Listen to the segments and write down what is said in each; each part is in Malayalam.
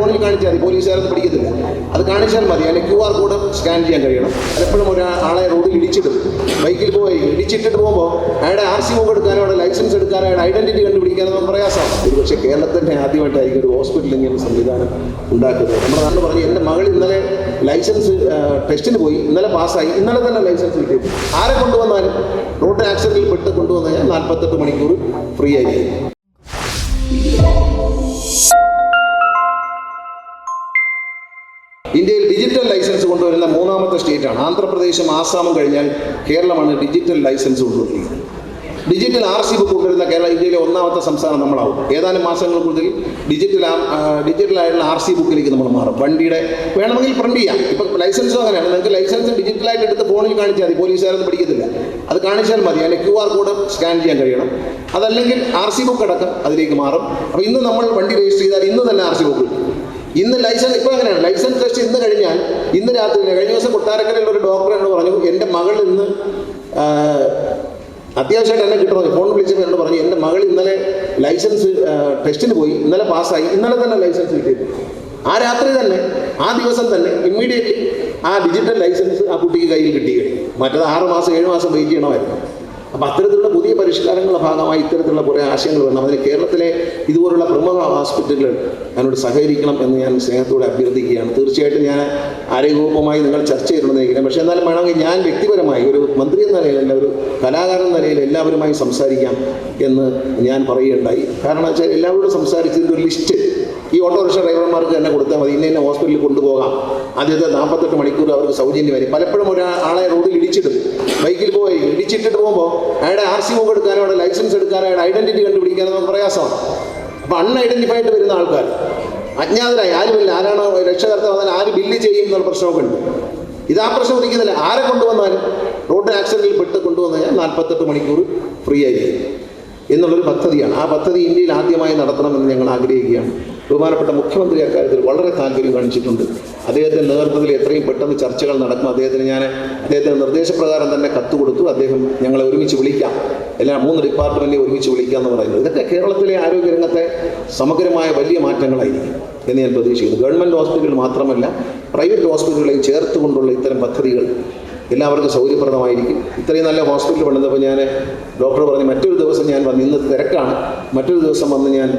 ഫോണിൽ കാണിച്ചാൽ മതി. പോലീസുകാരൊന്നും പിടിക്കത്തില്ല. അത് കാണിച്ചാൽ മതി. അതിന്റെ ക്യു ആർ കോഡ് സ്കാൻ ചെയ്യാൻ കഴിയണം. അതെപ്പോഴും ഒരാളെ റോഡിൽ ഇടിച്ചിടും. ബൈക്കിൽ പോയി ഇടിച്ചിട്ടിട്ട് പോകുമ്പോൾ അയാളുടെ ആർ സി ബുക്ക് എടുക്കാനോ ലൈസൻസ് എടുക്കാനോ അയാളുടെ ഐഡന്റിറ്റി കണ്ടുപിടിക്കാനോ പ്രയാസമാണ് ഒരു പക്ഷേ കേരളത്തിന്റെ ആദ്യമായിട്ടായിരിക്കും ഒരു ഹോസ്പിറ്റലിൽ ഇങ്ങനെ സംവിധാനം ഉണ്ടാക്കുന്നത്. നമ്മുടെ നാട്ടിൽ പറഞ്ഞു എന്റെ മകൾ ഇന്നലെ ലൈസൻസ് ടെസ്റ്റിന് പോയി. ഇന്നലെ പാസ്സായി. ഇന്നലെ തന്നെ ലൈസൻസ് കിട്ടി. ആരെ കൊണ്ടുവന്നാലും റോഡ് ആക്സിഡന്റിൽ പെട്ട് കൊണ്ടുവന്നു കഴിഞ്ഞാൽ നാൽപ്പത്തെട്ട് മണിക്കൂർ ഫ്രീ ആയിരിക്കും. ലൈസൻസ് കൊണ്ടുവരുന്ന മൂന്നാമത്തെ സ്റ്റേറ്റാണ് ആന്ധ്രാപ്രദേശും ആസാമും കഴിഞ്ഞാൽ കേരളമാണ് ഡിജിറ്റൽ ലൈസൻസ് കൊണ്ടുവരുന്നത്. ഡിജിറ്റൽ ആർ സി ബുക്ക് കൊണ്ടുവരുന്ന കേരള ഇന്ത്യയിലെ ഒന്നാമത്തെ സംസ്ഥാനം നമ്മളാവും. ഏതാനും മാസങ്ങൾക്കുള്ളിൽ ഡിജിറ്റൽ ഡിജിറ്റലായിട്ടുള്ള ആർ സി ബുക്കിലേക്ക് നമ്മൾ മാറും. വണ്ടിയുടെ വേണമെങ്കിൽ പ്രിന്റ് ചെയ്യാം. ഇപ്പം ലൈസൻസും അങ്ങനെയാണ്. നിങ്ങൾക്ക് ലൈസൻസ് ഡിജിറ്റലായിട്ട് എടുത്ത് ഫോണിൽ കാണിച്ചാൽ മതി. പോലീസുകാരൊന്നും പിടിക്കത്തില്ല. അത് കാണിച്ചാൽ മതി. അതിന്റെ ക്യു ആർ കോഡ് സ്കാൻ ചെയ്യാൻ കഴിയണം. അതല്ലെങ്കിൽ ആർ സി ബുക്ക് അടക്കം അതിലേക്ക് മാറും. അപ്പോൾ ഇന്ന് നമ്മൾ വണ്ടി രജിസ്റ്റർ ചെയ്താൽ ഇന്ന് തന്നെ ആർ സി ബുക്ക് ഇന്ന് ലൈസൻസ് ഇപ്പോൾ അങ്ങനെയാണ് ലൈസൻസ് ടെസ്റ്റ് ഇന്ന് രാത്രി കഴിഞ്ഞ ദിവസം കൊട്ടാരക്കരയിൽ ഒരു ഡോക്ടർ എന്നോട് പറഞ്ഞു എന്റെ മകൾ ഇന്ന് അത്യാവശ്യമായിട്ട് എന്നെ കിട്ടണം? ഫോൺ വിളിച്ചപ്പോൾ എന്നോട് പറഞ്ഞു എന്റെ മകൾ ഇന്നലെ ലൈസൻസ് ടെസ്റ്റിന് പോയി ഇന്നലെ പാസ്സായി ഇന്നലെ തന്നെ ലൈസൻസ് കിട്ടിയത്. ആ രാത്രി തന്നെ ആ ദിവസം തന്നെ ഇമ്മീഡിയറ്റ്ലി ആ ഡിജിറ്റൽ ലൈസൻസ് ആ കുട്ടിക്ക് കയ്യിൽ കിട്ടി കഴിഞ്ഞു മറ്റത് ആറ് മാസം ഏഴ് മാസം വെയിറ്റ് ചെയ്യണമായിരുന്നു. അപ്പം അത്തരത്തിലുള്ള പുതിയ പരിഷ്കാരങ്ങളുടെ ഭാഗമായി ഇത്തരത്തിലുള്ള കുറേ ആശയങ്ങൾ വേണം അതിന് കേരളത്തിലെ ഇതുപോലുള്ള പ്രമുഖ ഹോസ്പിറ്റലുകൾ അതിനോട് സഹകരിക്കണം എന്ന് ഞാൻ സ്നേഹത്തോടെ അഭ്യർത്ഥിക്കുകയാണ്. തീർച്ചയായിട്ടും ഞാൻ ആരോഗ്യവകുപ്പുമായി നിങ്ങൾ ചർച്ച ചെയ്യണമെന്നിരിക്കണം പക്ഷേ എന്നാലും വേണമെങ്കിൽ ഞാൻ വ്യക്തിപരമായി ഒരു മന്ത്രി എന്ന നിലയിലല്ല ഒരു കലാകാരൻ എന്ന നിലയിൽ എല്ലാവരുമായി സംസാരിക്കാം എന്ന് ഞാൻ പറയുകയുണ്ടായി. കാരണം വെച്ചാൽ എല്ലാവരോടും സംസാരിച്ചതിന്റെ ഒരു ലിസ്റ്റ് ഈ ഓട്ടോറിക്ഷ ഡ്രൈവർമാർക്ക് തന്നെ കൊടുത്താൽ മതി. ഇന്ന ഇന്ന ഹോസ്പിറ്റലിൽ കൊണ്ടുപോകാം. ആദ്യത്തെ നാൽപ്പത്തെട്ട് മണിക്കൂർ അവർക്ക് സൗജന്യമായി. പലപ്പോഴും ഒരാളെ റോഡിൽ ഇടിച്ചിടും. ബൈക്കിൽ പോയി ഇടിച്ചിട്ടിട്ട് പോകുമ്പോൾ അയാളുടെ ആർ സി ബുക്ക് എടുക്കാനോ അയാളുടെ ലൈസൻസ് എടുക്കാനോ അയാളുടെ ഐഡന്റിറ്റി കണ്ടുപിടിക്കാനോ നമുക്ക് പ്രയാസമാണ്. അപ്പോൾ അൺഐഡന്റിഫൈഡ് വരുന്ന ആൾക്കാർ. അജ്ഞാതരായി. ആരുമില്ല ആരാണ് രക്ഷകർത്താവ് വന്നാൽ ആര് ബില്ല് ചെയ്യും എന്നുള്ള പ്രശ്നമൊക്കെ ഉണ്ട്. ഇത് ആ പ്രശ്നം ഉദിക്കുന്നില്ല. ആരെ കൊണ്ടുവന്നാലും? റോഡ് ആക്സിഡന്റിൽ പെട്ട് കൊണ്ടുവന്നു കഴിഞ്ഞാൽ നാൽപ്പത്തെട്ട് മണിക്കൂർ ഫ്രീ ആയിരിക്കും. എന്നുള്ളൊരു പദ്ധതിയാണ്. ആ പദ്ധതി ഇന്ത്യയിൽ ആദ്യമായി നടത്തണമെന്ന് ഞങ്ങൾ ആഗ്രഹിക്കുകയാണ്. ബഹുമാനപ്പെട്ട മുഖ്യമന്ത്രി അക്കാര്യത്തിൽ വളരെ താല്പര്യം കാണിച്ചിട്ടുണ്ട്. അദ്ദേഹത്തിന്റെ നേതൃത്വത്തിൽ എത്രയും പെട്ടെന്ന് ചർച്ചകൾ നടക്കും. അദ്ദേഹത്തിന് ഞാൻ അദ്ദേഹത്തിന് നിർദ്ദേശപ്രകാരം തന്നെ കത്ത് കൊടുത്തു. അദ്ദേഹം ഞങ്ങളെ ഒരുമിച്ച് വിളിക്കാം. എല്ലാ മൂന്ന് ഡിപ്പാർട്ട്മെന്റിനെ ഒരുമിച്ച് വിളിക്കാം എന്ന് പറയുന്നത് ഇതൊക്കെ കേരളത്തിലെ ആരോഗ്യരംഗത്തെ സമഗ്രമായ വലിയ മാറ്റങ്ങളായിരിക്കും എന്ന് ഞാൻ പ്രതീക്ഷിക്കുന്നു. ഗവൺമെന്റ് ഹോസ്പിറ്റലുകൾ മാത്രമല്ല പ്രൈവറ്റ് ഹോസ്പിറ്റലുകളെയും ചേർത്തുകൊണ്ടുള്ള ഇത്തരം പദ്ധതികൾ എല്ലാവർക്കും സൗകര്യപ്രദമായിരിക്കും. ഇത്രയും നല്ല ഹോസ്പിറ്റൽ പണിതപ്പോൾ ഞാൻ ഡോക്ടർ പറഞ്ഞു മറ്റൊരു ദിവസം ഞാൻ വന്ന് ഇന്ന് തിരക്കാണ്. മറ്റൊരു ദിവസം വന്ന് ഞാൻ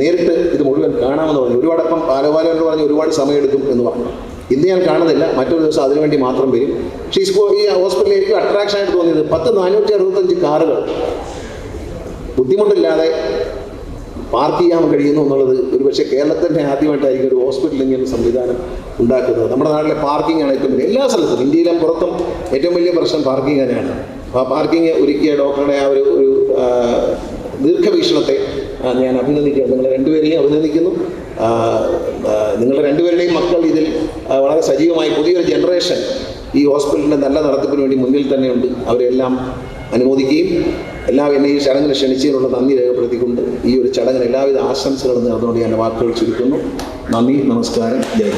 നേരിട്ട് ഇത് മുഴുവൻ കാണാമെന്ന് പറഞ്ഞു. ഒരുപാടപ്പം എന്ന് പറഞ്ഞ് ഒരുപാട് സമയമെടുക്കും എന്ന് പറഞ്ഞു. ഇന്ന് ഞാൻ കാണുന്നില്ല. മറ്റൊരു ദിവസം അതിനുവേണ്ടി മാത്രം വരും. പക്ഷേ ഈ ഹോസ്പിറ്റലിൽ എനിക്ക് അട്രാക്ഷൻ ആയിട്ട് തോന്നിയത് പത്ത് നാനൂറ്റി അറുപത്തഞ്ച് കാറുകൾ. ബുദ്ധിമുട്ടില്ലാതെ പാർക്ക് ചെയ്യാൻ കഴിയുന്നു എന്നുള്ളത് ഒരു പക്ഷേ കേരളത്തിന്റെ ആദ്യമായിട്ടായിരിക്കും ഒരു ഹോസ്പിറ്റൽ ഇങ്ങനെ സംവിധാനം ഉണ്ടാക്കുന്നത്. നമ്മുടെ നാട്ടിലെ പാർക്കിംഗ് ആണ് ഏറ്റവും വലിയ എല്ലാ സ്ഥലത്തും. ഇന്ത്യയിലും പുറത്തും ഏറ്റവും വലിയ പ്രശ്നം പാർക്കിംഗ് തന്നെയാണ്. അപ്പോൾ ആ പാർക്കിംഗ് ഒരുക്കിയ ഡോക്ടറുടെ ആ ഒരു ഒരു ദീർഘവീക്ഷണത്തെ ഞാൻ അഭിനന്ദിക്കുക നിങ്ങളെ രണ്ടുപേരെയും അഭിനന്ദിക്കുന്നു. നിങ്ങളുടെ രണ്ടുപേരുടെയും മക്കൾ ഇതിൽ വളരെ സജീവമായി പുതിയൊരു ജനറേഷൻ ഈ ഹോസ്പിറ്റലിന്റെ നല്ല നടത്തിപ്പിന് വേണ്ടി മുന്നിൽ തന്നെയുണ്ട്. അവരെല്ലാം അനുമോദിക്കുകയും എല്ലാ എന്നെ ഈ ചടങ്ങിന് ക്ഷണിച്ചതിനുള്ള നന്ദി രേഖപ്പെടുത്തിക്കൊണ്ട് ഈ ഒരു ചടങ്ങിന് എല്ലാവിധ ആശംസകളും നേർന്നുകൊണ്ട് ഞാൻ വാക്കുകൾ ചുരുക്കുന്നു. നന്ദി നമസ്കാരം. ജയ.